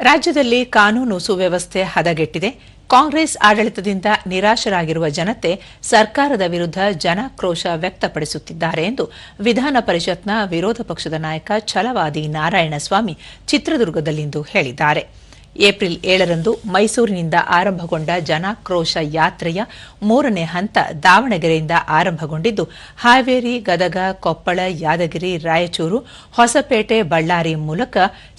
ರಾಜ್ಯದಲ್ಲಿ ಕಾನೂನು ಸುವ್ಯವಸ್ಥೆ ಹದಗೆಟ್ಟಿದೆ. ಕಾಂಗ್ರೆಸ್ ಆಡಳಿತದಿಂದ ನಿರಾಶರಾಗಿರುವ ಜನತೆ ಸರ್ಕಾರದ ವಿರುದ್ಧ ಜನಾಕ್ರೋಶ ವ್ಯಕ್ತಪಡಿಸುತ್ತಿದ್ದಾರೆ ಎಂದು ವಿಧಾನ ಪರಿಷತ್ನ ವಿರೋಧ ಪಕ್ಷದ ನಾಯಕ ಛಲವಾದಿ ನಾರಾಯಣಸ್ವಾಮಿ ಚಿತ್ರದುರ್ಗದಲ್ಲಿಂದು ಹೇಳಿದ್ದಾರೆ. ಏಪ್ರಿಲ್ ಏಳರಂದು ಮೈಸೂರಿನಿಂದ ಆರಂಭಗೊಂಡ ಜನಾಕ್ರೋಶ ಯಾತ್ರೆಯ ಮೂರನೇ ಹಂತ ದಾವಣಗೆರೆಯಿಂದ ಆರಂಭಗೊಂಡಿದ್ದು, ಹಾವೇರಿ, ಗದಗ, ಕೊಪ್ಪಳ, ಯಾದಗಿರಿ, ರಾಯಚೂರು, ಹೊಸಪೇಟೆ, ಬಳ್ಳಾರಿ ಮೂಲಕ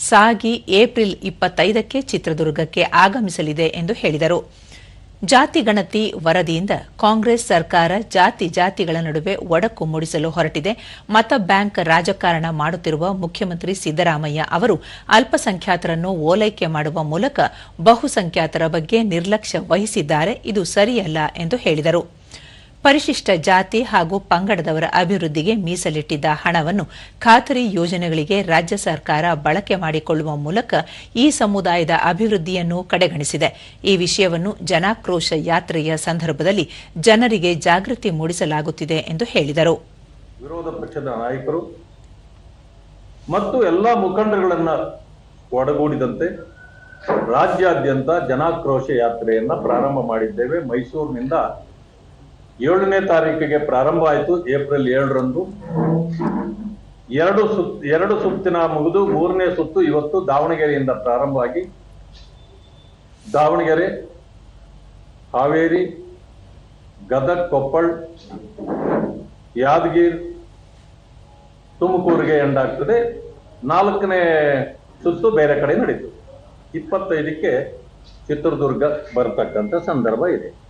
ಸಾಗಿ ಏಪ್ರಿಲ್ ಇಪ್ಪತ್ತೈದಕ್ಕೆ ಚಿತ್ರದುರ್ಗಕ್ಕೆ ಆಗಮಿಸಲಿದೆ ಎಂದು ಹೇಳಿದರು. ಜಾತಿ ಗಣತಿ ವರದಿಯಿಂದ ಕಾಂಗ್ರೆಸ್ ಸರ್ಕಾರ ಜಾತಿ ಜಾತಿಗಳ ನಡುವೆ ಒಡಕು ಮೂಡಿಸಲು ಹೊರಟಿದೆ. ಮತ ಬ್ಯಾಂಕ್ ರಾಜಕಾರಣ ಮಾಡುತ್ತಿರುವ ಮುಖ್ಯಮಂತ್ರಿ ಸಿದ್ದರಾಮಯ್ಯ ಅವರು ಅಲ್ಪಸಂಖ್ಯಾತರನ್ನು ಓಲೈಕೆ ಮಾಡುವ ಮೂಲಕ ಬಹುಸಂಖ್ಯಾತರ ಬಗ್ಗೆ ನಿರ್ಲಕ್ಷ್ಯ ವಹಿಸಿದ್ದಾರೆ. ಇದು ಸರಿಯಲ್ಲ ಎಂದು ಹೇಳಿದರು. ಪರಿಶಿಷ್ಟ ಜಾತಿ ಹಾಗೂ ಪಂಗಡದವರ ಅಭಿವೃದ್ಧಿಗೆ ಮೀಸಲಿಟ್ಟಿದ್ದ ಹಣವನ್ನು ಖಾತರಿ ಯೋಜನೆಗಳಿಗೆ ರಾಜ್ಯ ಸರ್ಕಾರ ಬಳಕೆ ಮಾಡಿಕೊಳ್ಳುವ ಮೂಲಕ ಈ ಸಮುದಾಯದ ಅಭಿವೃದ್ಧಿಯನ್ನು ಕಡೆಗಣಿಸಿದೆ. ಈ ವಿಷಯವನ್ನು ಜನಾಕ್ರೋಶ ಯಾತ್ರೆಯ ಸಂದರ್ಭದಲ್ಲಿ ಜನರಿಗೆ ಜಾಗೃತಿ ಮೂಡಿಸಲಾಗುತ್ತಿದೆ ಎಂದು ಹೇಳಿದರು. ವಿರೋಧ ಪಕ್ಷದ ನಾಯಕರು ಮತ್ತು ಎಲ್ಲ ಮುಖಂಡರುಗಳನ್ನು ಒಡಗೂಡಿದಂತೆ ರಾಜ್ಯಾದ್ಯಂತ ಜನಾಕ್ರೋಶ ಯಾತ್ರೆಯನ್ನು ಪ್ರಾರಂಭ ಮಾಡಿದ್ದೇವೆ. ಮೈಸೂರಿನಿಂದ ಏಳನೇ ತಾರೀಕಿಗೆ ಪ್ರಾರಂಭ ಆಯಿತು ಏಪ್ರಿಲ್ ಏಳರಂದು. ಎರಡು ಸುತ್ ಎರಡು ಸುತ್ತಿನ ಮುಗಿದು ಮೂರನೇ ಸುತ್ತು ಇವತ್ತು ದಾವಣಗೆರೆಯಿಂದ ಪ್ರಾರಂಭವಾಗಿ. ದಾವಣಗೆರೆ, ಹಾವೇರಿ, ಗದಗ್, ಕೊಪ್ಪಳ್, ಯಾದಗಿರ್, ತುಮಕೂರಿಗೆ ಎಂಡಾಗ್ತದೆ. ನಾಲ್ಕನೇ ಸುತ್ತು ಬೇರೆ ಕಡೆ ನಡೀತು. ಇಪ್ಪತ್ತೈದಕ್ಕೆ ಚಿತ್ರದುರ್ಗ ಬರತಕ್ಕಂಥ ಸಂದರ್ಭ ಇದೆ.